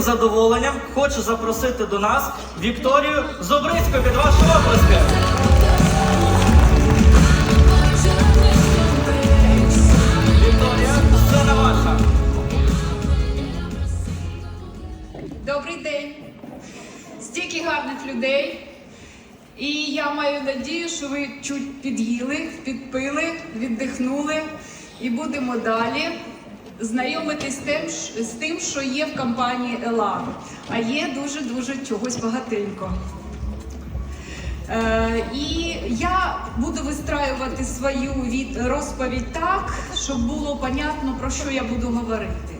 задоволенням хочу запросити до нас Вікторію Зобрицьку від вашої області. Вікторія, сцена ваша. Добрий день! Стільки гарних людей. І я маю надію, що ви чуть під'їли, підпили, віддихнули і будемо далі знайомитись тим, з тим, що є в компанії Ела. А є дуже-дуже чогось багатенько. Е, і я буду вистраювати свою від розповідь так, щоб було понятно, про що я буду говорити.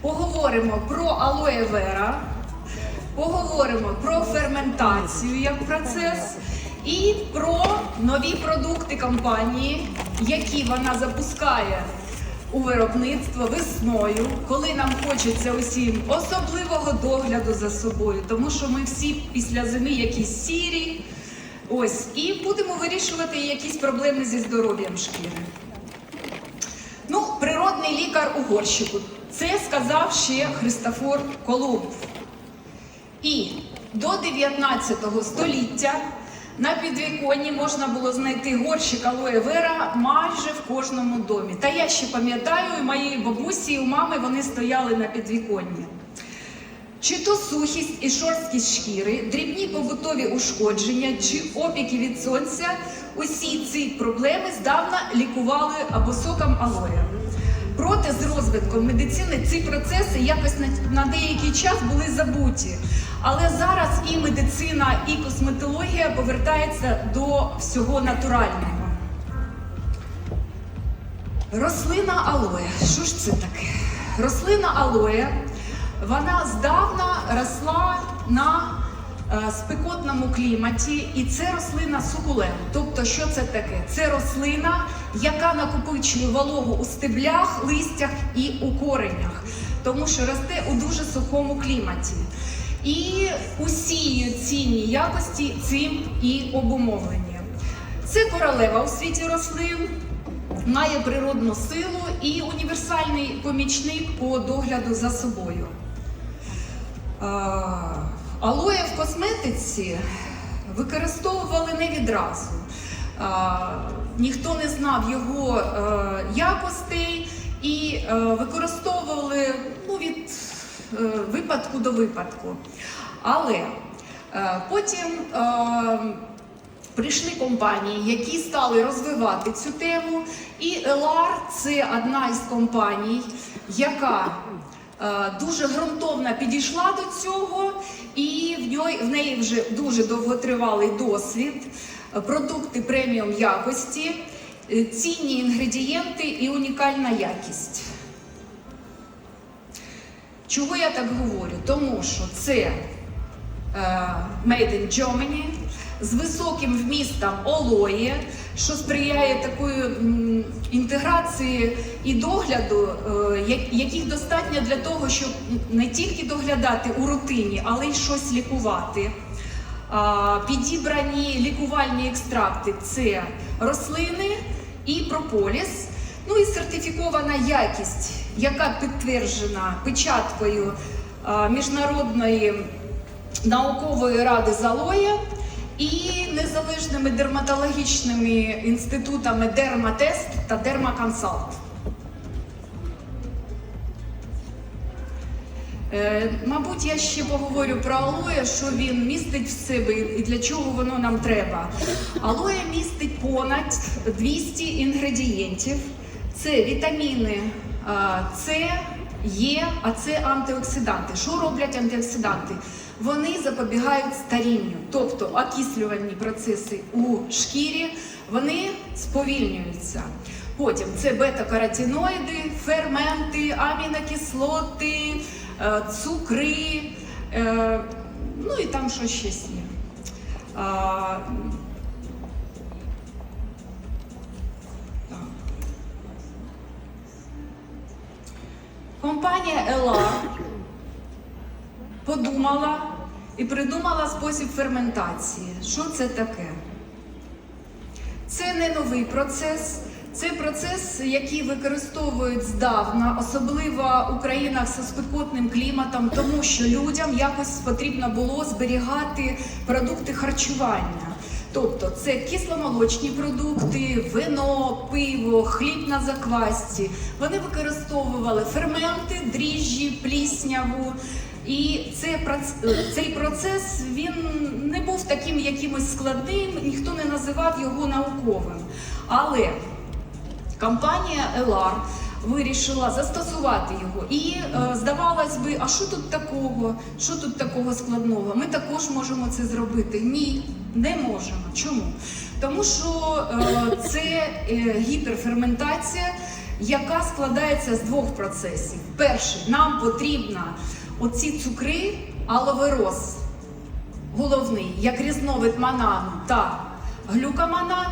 Поговоримо про алоє вера, поговоримо про ферментацію як процес і про нові продукти компанії, які вона запускає у виробництво весною, коли нам хочеться усім особливого догляду за собою, тому що ми всі після зими якісь сірі. Ось, і будемо вирішувати якісь проблеми зі здоров'ям шкіри. Ну, природний лікар у горщику. Це сказав ще Христофор Колумб. І до 19 століття на підвіконні можна було знайти горщик алоє вера майже в кожному домі. Та я ще пам'ятаю, і моєї бабусі, і у мами вони стояли на підвіконні. Чи то сухість і шорсткість шкіри, дрібні побутові ушкодження чи опіки від сонця, усі ці проблеми здавна лікували або соком алоє. Проте з розвитком медицини ці процеси якось на, деякий час були забуті. Але зараз і медицина, і косметологія повертаються до всього натурального. Рослина алоє. Що ж це таке? Рослина алоє, вона здавна росла на е, спекотному кліматі, і це рослина сукулент. Тобто, що це таке? Це рослина, яка накопичує вологу у стеблях, листях і у коренях, тому що росте у дуже сухому кліматі. І усі цінні якості цим і обумовлені. Це королева у світі рослин має природну силу і універсальний помічник по догляду за собою. Алоє в косметиці використовували не відразу. Ніхто не знав його е, якостей і е, використовували ну, від е, випадку до випадку. Але е, потім е, Прийшли компанії, які стали розвивати цю тему. І Елар це одна із компаній, яка е, дуже ґрунтовно підійшла до цього, і в неї, вже дуже довготривалий досвід, продукти преміум якості, е, цінні інгредієнти і унікальна якість. Чого я так говорю? Тому що це е, Made in Germany з високим вмістом олої, що сприяє такої інтеграції і догляду, е, яких достатньо для того, щоб не тільки доглядати у рутині, але й щось лікувати. Підібрані лікувальні екстракти це рослини і прополіс. Ну і сертифікована якість, яка підтверджена печаткою міжнародної наукової ради з алоє і незалежними дерматологічними інститутами Дерматест та Дермаконсалт. Мабуть, я ще поговорю про алоє, що він містить в себе і для чого воно нам треба. Алоє містить понад 200 інгредієнтів. Це вітаміни С, Е, а це антиоксиданти. Що роблять антиоксиданти? Вони запобігають старінню, тобто окислювальні процеси у шкірі, вони сповільнюються. Потім це бета-каротиноїди, ферменти, амінокислоти, е, цукри, е, ну і там що ще є. Компанія Ела подумала і придумала спосіб ферментації. Що це таке? Це не новий процес, Це процес, який використовують здавна, особливо у країнах зі спекотним кліматом, тому що людям якось потрібно було зберігати продукти харчування. Тобто це кисломолочні продукти, вино, пиво, хліб на заквасці. Вони використовували ферменти, дріжджі, плісняву. І це, цей процес він не був таким якимось складним, ніхто не називав його науковим. Але компанія Елар вирішила застосувати його. І е, здавалось би, а що тут такого? Що тут такого складного? Ми також можемо це зробити. Ні, не можемо. Чому? Тому що е, це е, гіперферментація, яка складається з двох процесів. Перший, нам потрібно оці цукри аловероз, головний, як різновид манану та глюкаманан,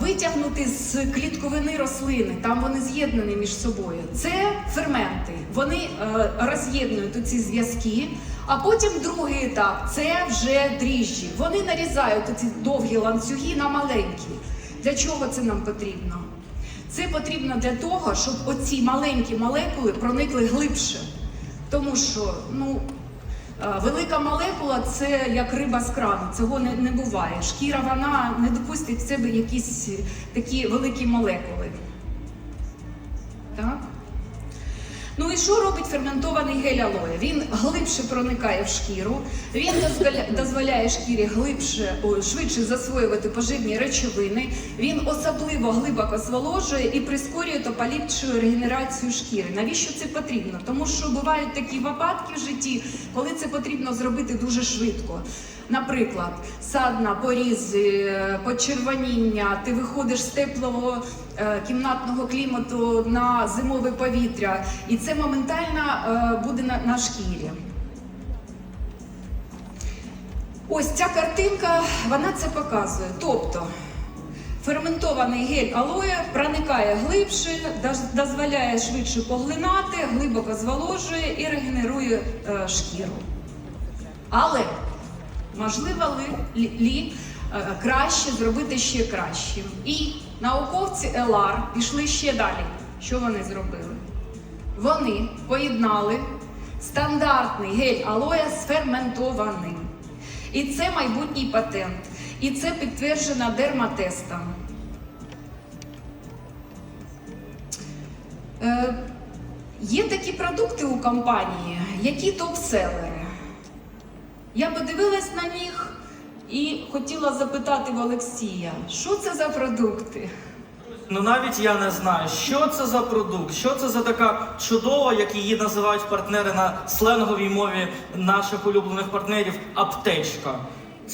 витягнути з клітковини рослини, там вони з'єднані між собою. Це ферменти. Вони е, роз'єднують ці зв'язки. А потім другий етап це вже дріжджі. Вони нарізають ці довгі ланцюги на маленькі. Для чого це нам потрібно? Це потрібно для того, щоб оці маленькі молекули проникли глибше. Тому що ну, е, велика молекула це як риба з крану, цього не, не буває. Шкіра вона не допустить в себе якісь е, такі великі молекули. Так? Ну і що робить ферментований гель алоє? Він глибше проникає в шкіру, він дозволяє шкірі глибше, швидше засвоювати поживні речовини. Він особливо глибоко зволожує і прискорює та поліпшує регенерацію шкіри. Навіщо це потрібно? Тому що бувають такі випадки в житті, коли це потрібно зробити дуже швидко. Наприклад, садна, порізи, е, почервоніння, ти виходиш з теплого е, кімнатного клімату на зимове повітря, і це моментально е, буде на, шкірі. Ось ця картинка, вона це показує. Тобто ферментований гель алоє проникає глибше, дозволяє швидше поглинати, глибоко зволожує і регенерує шкіру. Але можливо ли, лі, е, краще зробити ще кращим. І науковці ЕЛАР пішли ще далі. Що вони зробили? Вони поєднали стандартний гель алоя з ферментованим. І це майбутній патент. І це підтверджено дерматестом. Е, є такі продукти у компанії, які топ-селери. Я подивилась на них і хотіла запитати в Олексія, що це за продукти? Ну навіть я не знаю, що це за продукт, що це за така чудова, як її називають партнери на сленговій мові наших улюблених партнерів, аптечка.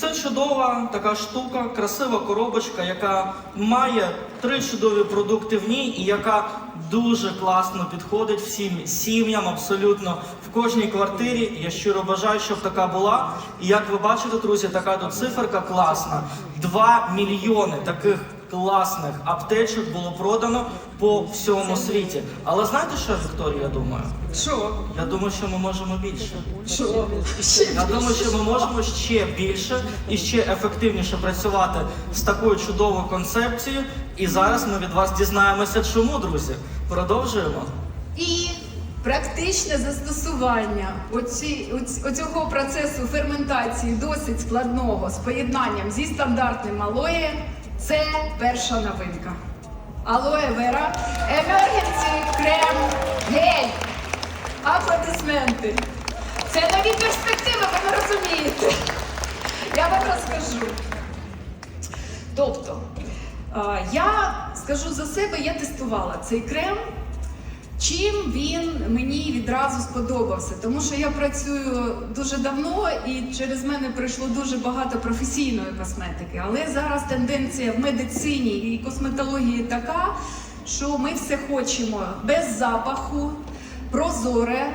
Це чудова така штука, красива коробочка, яка має три чудові продукти в ній і яка дуже класно підходить всім сім'ям, абсолютно в кожній квартирі. Я щиро бажаю, щоб така була. І як ви бачите, друзі, така тут циферка класна. Два мільйони таких класних аптечок було продано по всьому світі. Але знаєте що, Вікторія, я думаю? Що? Я думаю, що ми можемо більше. Що? Я думаю, що ми можемо ще більше і ще ефективніше працювати з такою чудовою концепцією. І зараз ми від вас дізнаємося, чому, друзі. Продовжуємо. І практичне застосування оці, оці- оцього процесу ферментації досить складного з поєднанням зі стандартним алоє це перша новинка. Алоє Вера, Emergency крем гель. Аплодисменти. Це нові перспективи, ви не розумієте. Я вам розкажу. Тобто, е, я скажу за себе, я тестувала цей крем. Чим він мені відразу сподобався? Тому що я працюю дуже давно і через мене пройшло дуже багато професійної косметики. Але зараз тенденція в медицині і косметології така, що ми все хочемо без запаху, прозоре,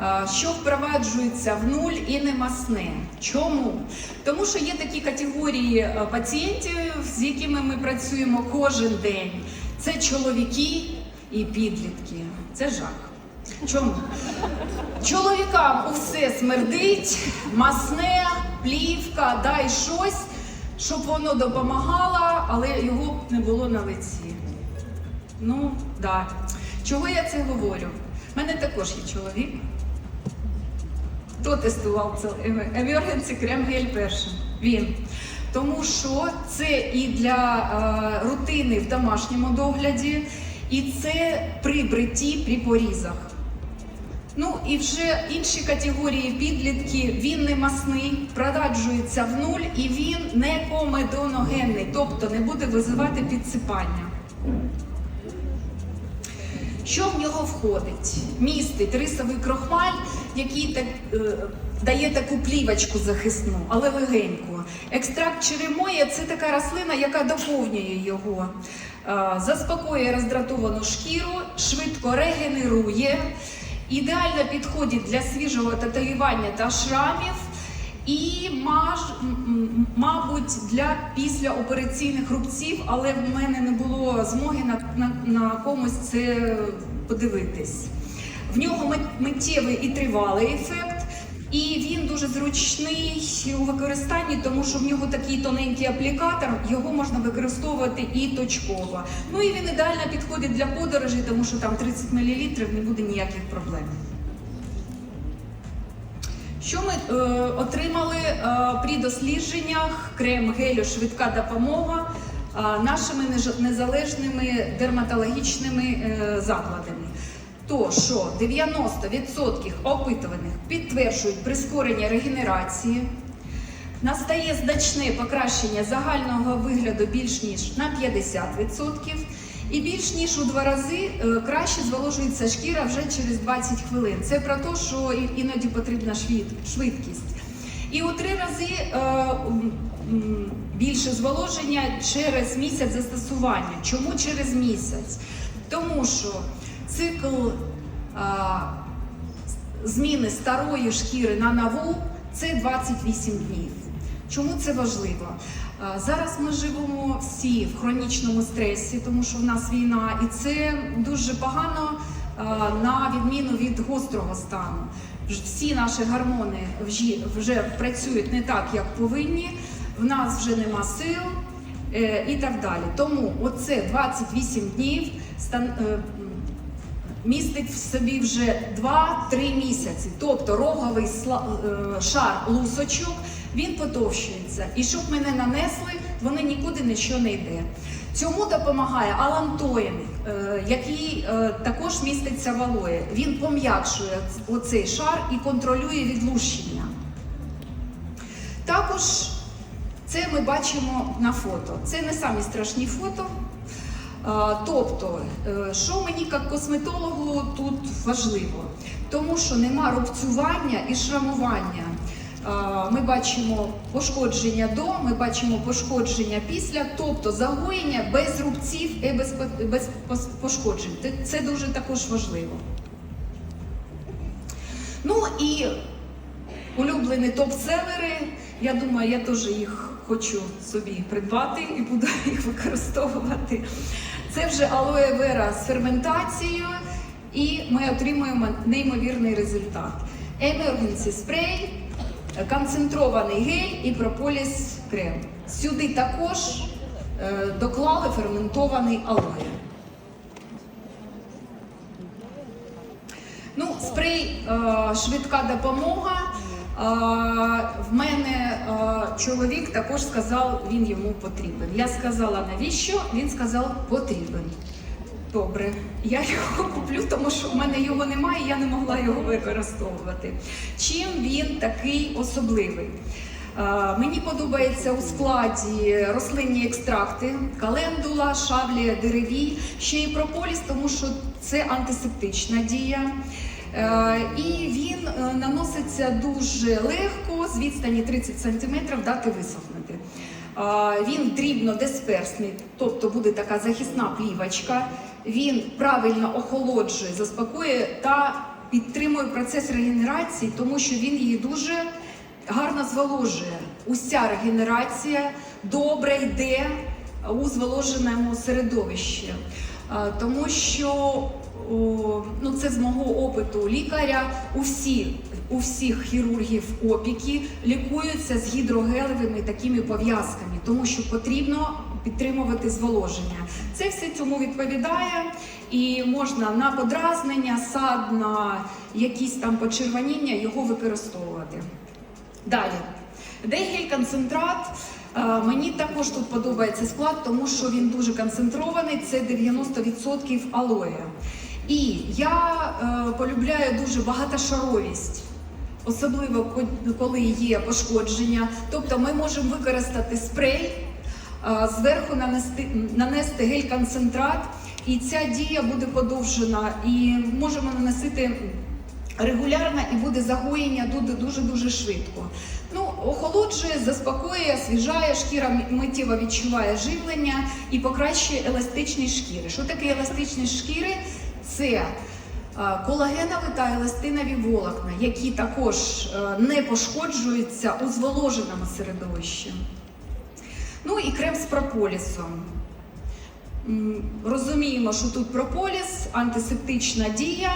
е, що впроваджується в нуль і не масне. Чому? Тому що є такі категорії е, пацієнтів, з якими ми працюємо кожен день. Це чоловіки і підлітки. Це жах. Чому? Чоловікам усе смердить, масне, плівка, дай щось, щоб воно допомагало, але його б не було на лиці. Ну, да. Чого я це говорю? У мене також є чоловік. Хто тестував це Emergency крем гель першим? Він. Тому що це і для е, рутини в домашньому догляді, і це при бритті при порізах. Ну і вже інші категорії підлітки, він не масний, продраджується в нуль і він не комедоногенний, тобто не буде визивати підсипання. Що в нього входить? Містить рисовий крохмаль, який так, е, дає таку плівочку захисну, але легеньку. Екстракт черемоя це така рослина, яка доповнює його, заспокоює роздратовану шкіру, швидко регенерує, ідеально підходить для свіжого татуювання та шрамів. І мабуть, для післяопераційних рубців, але в мене не було змоги на, на, на комусь це подивитись. В нього миттєвий і тривалий ефект, і він дуже зручний у використанні, тому що в нього такий тоненький аплікатор, його можна використовувати і точково. Ну і він ідеально підходить для подорожей, тому що там 30 мл не буде ніяких проблем. Що ми е, отримали е, при дослідженнях крем гелю швидка допомога е, нашими незалежними дерматологічними е, закладами? То що 90% опитуваних підтверджують прискорення регенерації, настає значне покращення загального вигляду більш ніж на 50%, і більш ніж у два рази е, краще зволожується шкіра вже через 20 хвилин. Це про те, що іноді потрібна швидкість. І у три рази е, більше зволоження через місяць застосування. Чому через місяць? Тому що цикл а, зміни старої шкіри на нову це 28 днів. Чому це важливо? А, Зараз ми живемо всі в хронічному стресі, тому що в нас війна, і це дуже погано а, на відміну від гострого стану. Всі наші гормони вже, вже працюють не так, як повинні. В нас вже нема сил е, і так далі. Тому оце 28 днів е, містить в собі вже 2-3 місяці. Тобто роговий е, шар лусочок він потовщується. І щоб мене нанесли, вони нікуди нічого не йде. Цьому допомагає алантоїн, е, який е, також міститься в алої. Він пом'якшує оцей шар і контролює відлущення. Також це ми бачимо на фото. Це не самі страшні фото. Тобто, е, що мені як косметологу тут важливо? Тому що нема рубцювання і шрамування. Ми бачимо пошкодження до, ми бачимо пошкодження після, тобто загоєння без рубців і без, пошкоджень. Це дуже також важливо. Ну і улюблені топ-селери. Я думаю, я теж їх хочу собі придбати і буду їх використовувати. Це вже алоє вера з ферментацією, і ми отримуємо неймовірний результат. Emergency спрей, концентрований гель і прополіс крем. Сюди також е, доклали ферментований алоє. Ну, спрей е, швидка допомога. В мене чоловік також сказав, він йому потрібен. Я сказала, навіщо? Він сказав, потрібен. Добре, я його куплю, тому що в мене його немає, я не могла його використовувати. Чим він такий особливий? Мені подобається у складі рослинні екстракти, календула, шавлія, деревій, ще й прополіс, тому що це антисептична дія. Е, І він е, наноситься дуже легко, з відстані 30 см дати висохнути. Е, Він дрібно дисперсний, тобто буде така захисна плівочка. Він правильно охолоджує, заспокоює та підтримує процес регенерації, тому що він її дуже гарно зволожує. Уся регенерація добре йде у зволоженому середовищі. Тому що ну це з мого опиту лікаря. Усі, у всіх хірургів опіки лікуються з гідрогелевими такими пов'язками, тому що потрібно підтримувати зволоження. Це все цьому відповідає, і можна на подразнення, сад, на якісь там почервоніння його використовувати. Далі. Дегель-концентрат. Е, Мені також тут подобається склад, тому що він дуже концентрований, це 90% алоє. І я е, полюбляю дуже багатошаровість, особливо коли є пошкодження. Тобто ми можемо використати спрей, е, зверху нанести, нанести гель-концентрат, і ця дія буде подовжена, і можемо наносити регулярно і буде загоєння дуже дуже швидко. Ну, охолоджує, заспокоює, освіжає, шкіра миттєво відчуває живлення і покращує еластичність шкіри. Що таке еластичність шкіри? Це е, колагенові та еластинові волокна, які також е, не пошкоджуються у зволоженому середовищі. Ну і крем з прополісом. Розуміємо, що тут прополіс, антисептична дія,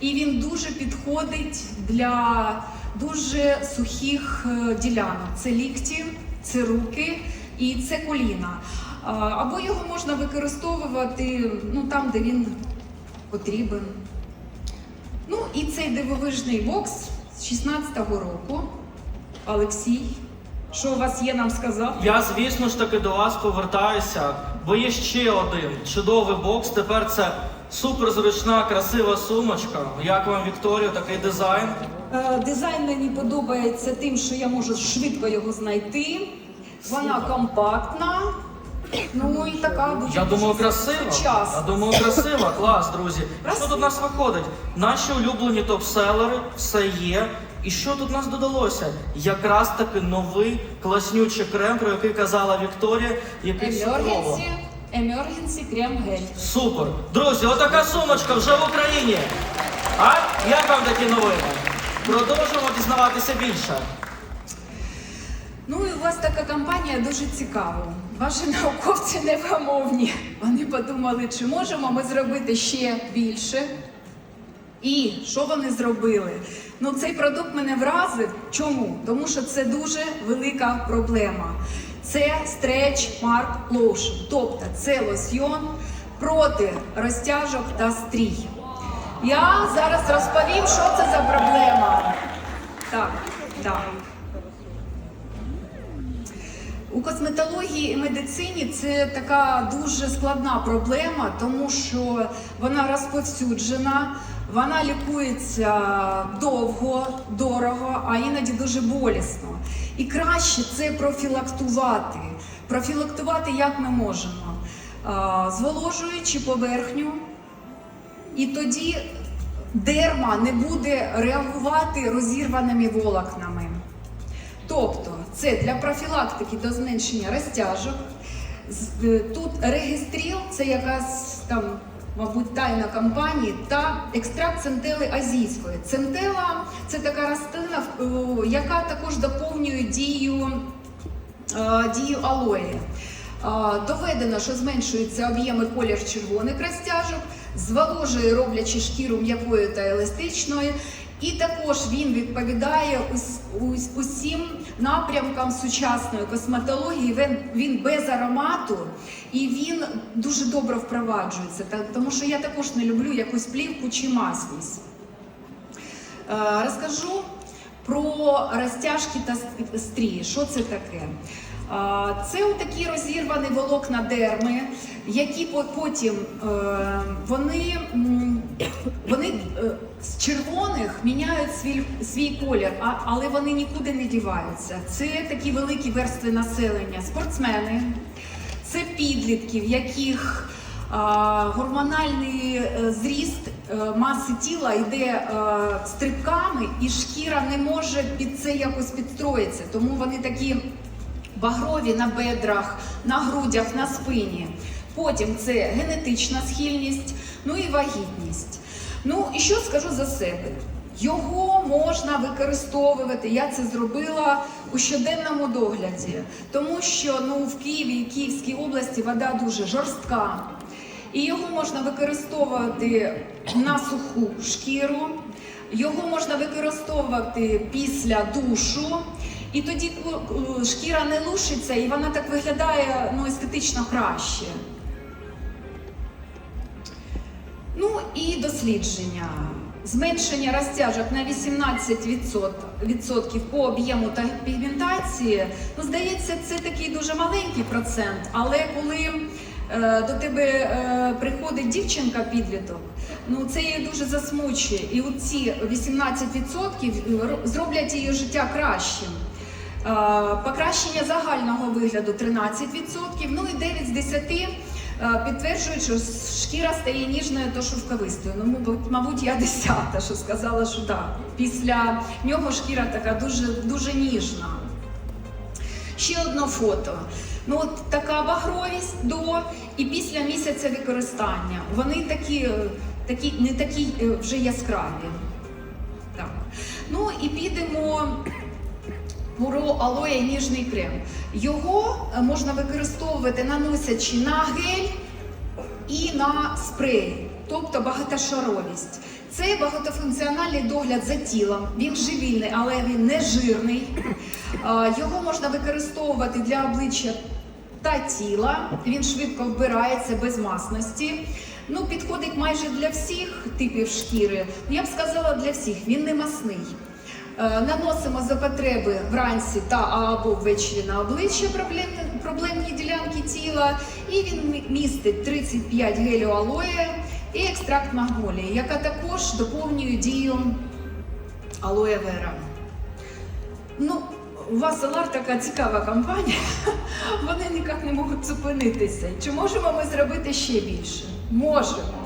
і він дуже підходить для дуже сухих е, ділянок. Це лікті, це руки і це коліна. Або його можна використовувати ну, там, де він потрібен. Ну і цей дивовижний бокс з 16-го року. Олексій, що у вас є нам сказати? Я, звісно ж таки, до вас повертаюся, бо є ще один чудовий бокс. Тепер це суперзручна, красива сумочка. Як вам, Вікторія, такий дизайн? Е, Дизайн мені подобається тим, що я можу швидко його знайти. Вона компактна. Ну і така дуже Я думаю, красиво. Я думаю, красиво. Клас, друзі. Що тут у нас виходить? Наші улюблені топ-селери, все є. І що тут у нас додалося? Якраз таки новий класнючий крем, про який казала Вікторія, який суперово. Емергенсі крем гель. Супер. Друзі, отака сумочка вже в Україні. А як вам такі новини? Продовжуємо дізнаватися більше. Ну і у вас така кампанія дуже цікава. Ваші науковці невгамовні. Вони подумали, чи можемо ми зробити ще більше. І що вони зробили? Ну, цей продукт мене вразив. Чому? Тому що це дуже велика проблема. Це стреч марк лоушн, тобто це лосьйон проти розтяжок та стрій. Я зараз розповім, що це за проблема. Так, так. У косметології і медицині це така дуже складна проблема, тому що вона розповсюджена, вона лікується довго, дорого, а іноді дуже болісно. І краще це профілактувати. Профілактувати як ми можемо? Зволожуючи поверхню, і тоді дерма не буде реагувати розірваними волокнами. Тобто це для профілактики до зменшення розтяжок. Е, Тут регістріл, це якась там, мабуть, тайна компанії, та екстракт центели азійської. Центела це така рослина, е, яка також доповнює дію, е, дію алої. Доведено, що зменшується об'єм і колір червоних розтяжок, зволожує, роблячи шкіру м'якою та еластичною. І також він відповідає ус- ус- усім напрямкам сучасної косметології. Він, він без аромату і він дуже добре впроваджується. Тому що я також не люблю якусь плівку чи маслість. Е, Розкажу про розтяжки та стрії. Що це таке? Е, Це такі розірвані волокна дерми, які потім е, вони, вони е, з червоних міняють свій, свій колір, а- але вони нікуди не діваються. Це такі великі верстви населення, спортсмени, це підлітки, в яких а, гормональний е, зріст е, маси тіла йде е, стрибками, і шкіра не може під це якось підстроїтися. Тому вони такі багрові на бедрах, на грудях, на спині. Потім це генетична схильність, ну і вагітність. Ну і що скажу за себе? Його можна використовувати. Я це зробила у щоденному догляді, тому що ну в Києві і Київській області вода дуже жорстка. І його можна використовувати на суху шкіру, його можна використовувати після душу. І тоді шкіра не лушиться, і вона так виглядає ну, естетично краще. Ну і дослідження. Зменшення розтяжок на 18% відсотків по об'єму та пігментації. Ну, здається, це такий дуже маленький процент, але коли е, до тебе е, приходить дівчинка підліток, ну це її дуже засмучує. І оці 18% ро- зроблять її життя кращим. Е, Покращення загального вигляду 13%, ну і 9 з 10 е, підтверджують, що шкіра стає ніжною та шовковистою. Ну, мабуть, мабуть, я десята, що сказала, що так. Після нього шкіра така дуже, дуже ніжна. Ще одне фото. Ну от така багровість до і після місяця використання. Вони такі, е, такі не такі е, вже яскраві. Так. Ну і підемо про алоє ніжний крем. Його е, можна використовувати наносячи на гель і на спрей, тобто багатошаровість. Це багатофункціональний догляд за тілом. Він живільний, але він не жирний. Його можна використовувати для обличчя та тіла. Він швидко вбирається без масності. Ну, підходить майже для всіх типів шкіри. Я б сказала для всіх. Він не масний. Е, Наносимо за потреби вранці та або ввечері на обличчя проблемні, ділянки тіла. І він містить 35 гелю алоє і екстракт магнолії, яка також доповнює дію алоє вера. Ну, у вас Солар така цікава компанія. Вони ніяк не можуть зупинитися. Чи можемо ми зробити ще більше? Можемо.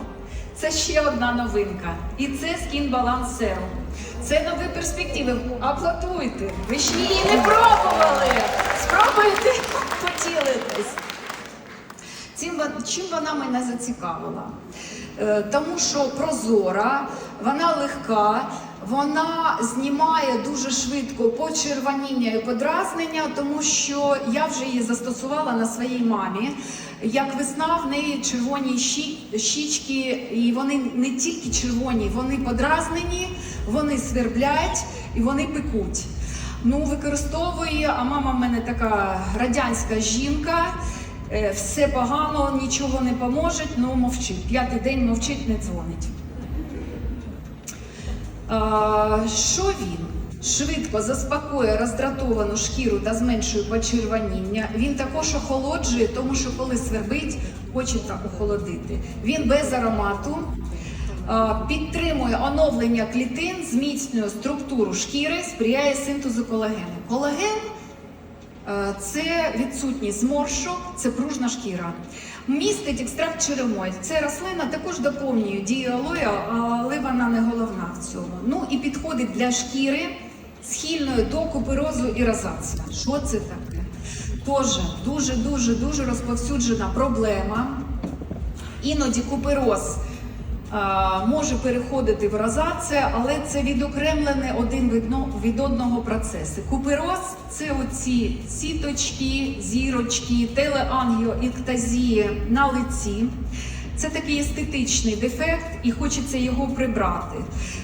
Це ще одна новинка. І це Skin Balance Serum. Це нові перспективи. Аплодуйте. Ви ж її не пробували. Спробуйте поділитись. Цим, чим вона мене зацікавила? Е, Тому що прозора, вона легка, вона знімає дуже швидко почервоніння і подразнення, тому що я вже її застосувала на своїй мамі. Як весна, в неї червоні щі- щічки, і вони не тільки червоні, вони подразнені, вони сверблять і вони пекуть. Ну, використовує, а мама в мене така радянська жінка. Е, Все погано, нічого не поможе, ну мовчить. П'ятий день мовчить, не дзвонить. А, що він? Швидко заспокоює роздратовану шкіру та зменшує почервоніння. Він також охолоджує, тому що коли свербить, хочеться охолодити. Він без аромату. А, Підтримує оновлення клітин, зміцнює структуру шкіри, сприяє синтезу колагену. Колаген Е, Це відсутність зморшок, це пружна шкіра. Містить екстракт черемой. Це рослина також доповнює дію алоя, але вона не головна в цьому. Ну і підходить для шкіри схильної до куперозу і розації. Що це таке? Тоже дуже дуже дуже розповсюджена проблема. Іноді купероз може переходити в розація, але це відокремлене один від, одного процеси. Купероз це оці сіточки, зірочки, телеангіоіктазії на лиці. Це такий естетичний дефект, і хочеться його прибрати.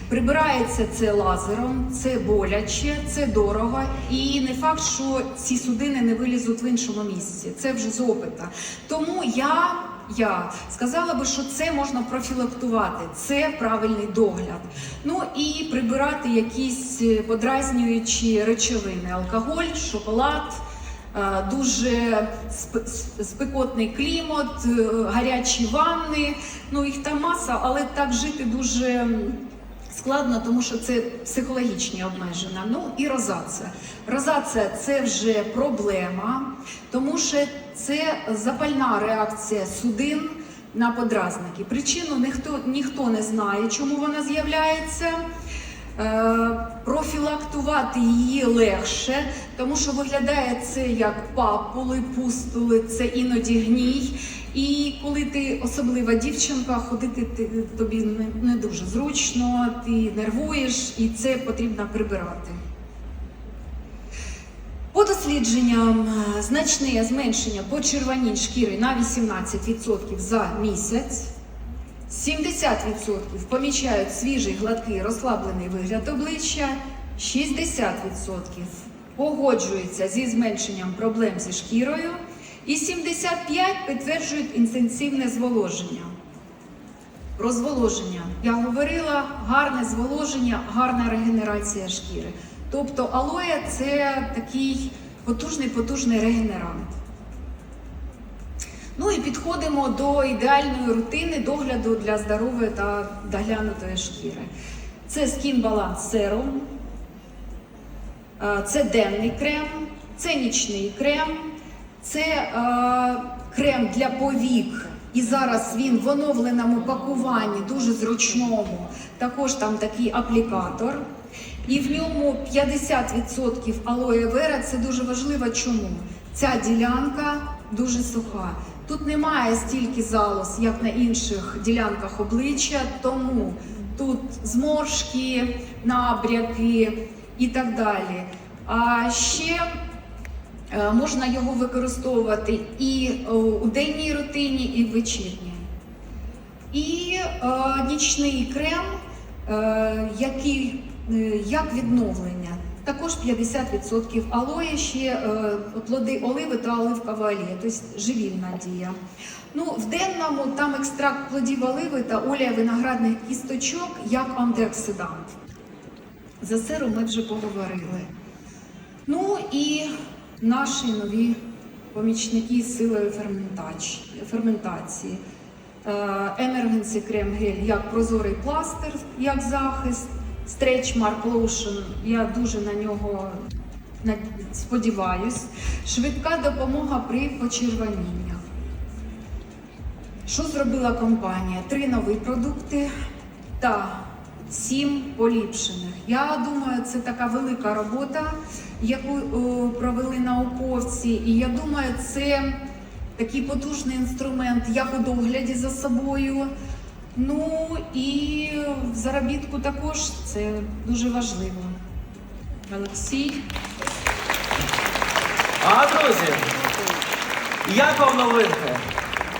Прибирається це лазером, це боляче, це дорого, і не факт, що ці судини не вилізуть в іншому місці. Це вже з опита. Тому я, я сказала би, що це можна профілактувати, це правильний догляд. Ну і прибирати якісь е, подразнюючі речовини: алкоголь, шоколад. Е, Дуже сп- сп- спекотний клімат, е, гарячі ванни. Ну їх там маса, але так жити дуже складно, тому що це психологічні обмеження. Ну і розація. Розація це вже проблема, тому що це запальна реакція судин на подразники. Причину ніхто, ніхто не знає, чому вона з'являється. Е, Профілактувати її легше, тому що виглядає це як папули, пустули, це іноді гній. І коли ти особлива дівчинка, ходити ти, тобі не, не дуже зручно, ти нервуєш, і це потрібно прибирати. По дослідженням е, значне зменшення почервонінь шкіри на 18% за місяць. 70% помічають свіжий, гладкий, розслаблений вигляд обличчя, 60% погоджується зі зменшенням проблем зі шкірою, і 75% підтверджують інтенсивне зволоження. Про зволоження. Я говорила, гарне зволоження, гарна регенерація шкіри. Тобто алоє це такий потужний потужний регенерант. Ну і підходимо до ідеальної рутини догляду для здорової та доглянутої шкіри. Це Skin Balance Serum, е, це денний крем, це нічний крем, це е, крем для повік. І зараз він в оновленому пакуванні, дуже зручному. Також там такий аплікатор. І в ньому 50% алоє вера. Це дуже важливо. Чому? Ця ділянка дуже суха. Тут немає стільки залоз, як на інших ділянках обличчя, тому тут зморшки, набряки і так далі. А ще Е, Можна його використовувати і е, у денній рутині, і в вечірній. І е, нічний крем, який, як відновлення. Також 50% алоє, ще е, плоди оливи та оливкова олія, тобто живільна дія. Ну, в денному там екстракт плодів оливи та олія виноградних кісточок як антиоксидант. За серу ми вже поговорили. Ну і наші нові помічники з силою ферментації. Emergency крем гель як прозорий пластир, як захист, Stretch Mark Lotion, я дуже на нього сподіваюсь. Швидка допомога при почервоніннях. Що зробила компанія? Три нові продукти та сім поліпшених. Я думаю, це така велика робота, яку провели науковці. І я думаю, це такий потужний інструмент, як у догляді за собою. Ну і в заробітку також це дуже важливо. Олексій. А друзі, як вам новинки?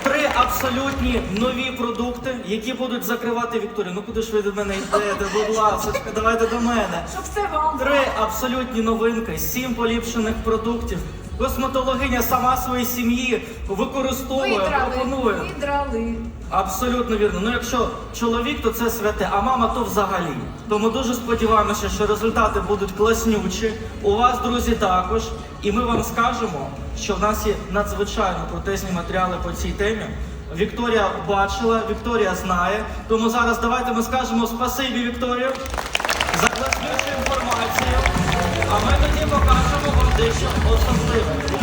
Три абсолютні нові продукти, які будуть закривати Вікторію. Ну куди ж ви до мене йдете? Будь ласка, давайте до мене. Щоб все вам Три абсолютні новинки, сім поліпшених продуктів. Косметологиня сама своїй сім'ї використовує, видрали, пропонує. видрали. Абсолютно вірно. Ну якщо чоловік, то це святе, а мама то взагалі. Тому дуже сподіваємося, що результати будуть класнючі. У вас, друзі, також. І ми вам скажемо, що в нас є надзвичайно протезні матеріали по цій темі. Вікторія бачила, Вікторія знає. Тому зараз давайте ми скажемо спасибі, Вікторію, за класнючу інформацію. А ми тоді покажемо もうちょっと待ってください。